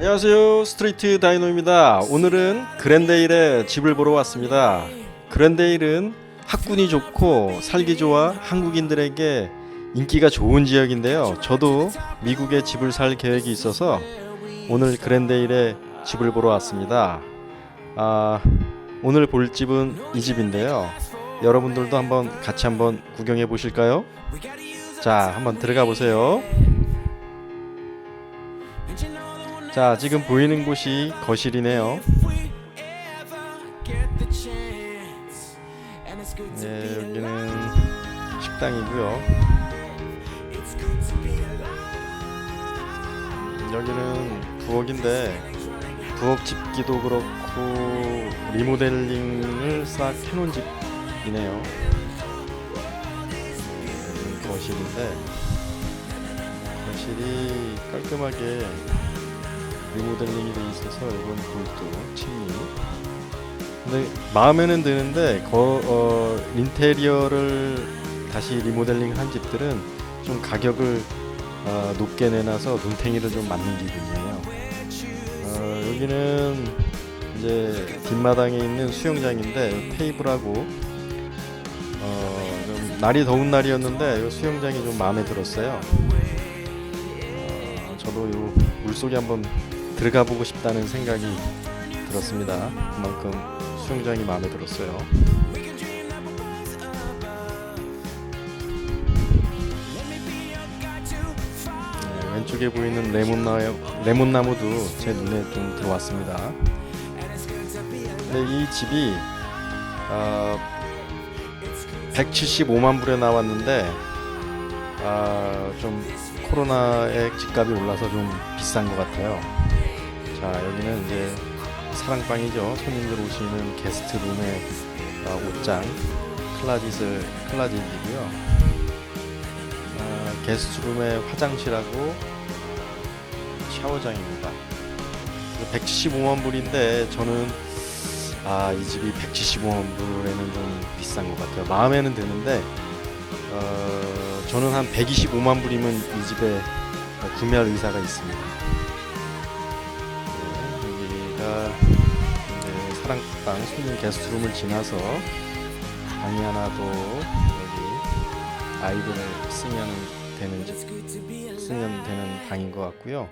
안녕하세요. 스트리트 다이노입니다. 오늘은 그랜데일에 집을 보러 왔습니다. 그랜데일은 학군이 좋고 살기 좋아 한국인들에게 인기가 좋은 지역인데요. 저도 미국에 집을 살 계획이 있어서 오늘 그랜데일에 집을 보러 왔습니다. 아, 오늘 볼 집은 이 집인데요. 여러분들도 한번 같이 한번 구경해 보실까요? 자 한번 들어가 보세요 자, 지금 보이는 곳이 거실이네요. 네, 여기는 식당이고요. 여기는 부엌인데 부엌 집기도 그렇고 리모델링을 싹 해놓은 집이네요. 거실인데 거실이 깔끔하게 리모델링이 돼 있어서 이건 볼도 침이 근데 마음에는 드는데 거, 어, 인테리어를 다시 리모델링 한 집들은 좀 가격을 어, 높게 내놔서 눈탱이를 좀 맞는 기분이에요. 어, 여기는 이제 뒷마당에 있는 수영장인데 테이블하고 어, 좀 날이 더운 날이었는데 이 수영장이 좀 마음에 들었어요. 어, 저도 이 물속에 한번 들어가 보고 싶다는 생각이 들었습니다. 그만큼 수영장이 마음에 들었어요. 네, 왼쪽에 보이는 레몬나무, 레몬나무도 제 눈에 좀 들어왔습니다. 근데 이 집이 아, 175만 불에 나왔는데 아, 좀 코로나에 집값이 올라서 좀 비싼 것 같아요. 자 여기는 이제 사랑방이죠. 손님들 오시는 게스트룸의 어, 옷장 클라짓을 클라짓이고요. 아, 게스트룸의 화장실하고 샤워장입니다. 175만 불인데 저는 아 이 집이 175만 불에는 좀 비싼 것 같아요. 마음에는 드는데 어, 저는 한 125만 불이면 이 집에 어, 구매할 의사가 있습니다. 이제 사랑방 손님 게스트룸을 지나서 방이 하나 더 여기 아이들을 쓰면 되는 집 쓰면 되는 방인 것 같고요.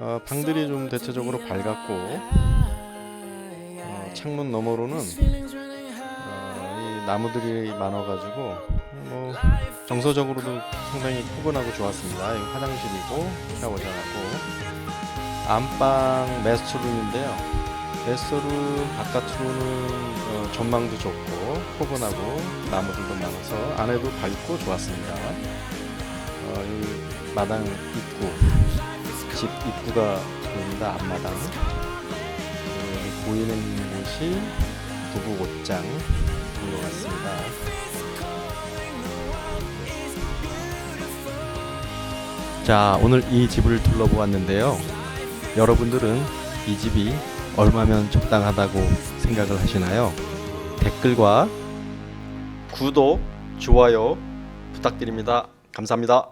어, 방들이 좀 대체적으로 밝았고 어, 창문 너머로는 어, 이 나무들이 많아가지고 뭐 정서적으로도 상당히 포근하고 좋았습니다. 화장실이고 샤워장하고 안방 메스터룸인데요. 메스터룸 바깥으로는 어, 전망도 좋고 포근하고 나무들도 많아서 안에도 밝고 좋았습니다. 어, 여기 마당 입구 집 입구가 보입니다. 앞마당 어, 보이는 곳이 부부 옷장 인 것 같습니다. 자, 오늘 이 집을 둘러보았는데요. 여러분들은 이 집이 얼마면 적당하다고 생각을 하시나요? 댓글과 구독, 좋아요 부탁드립니다. 감사합니다.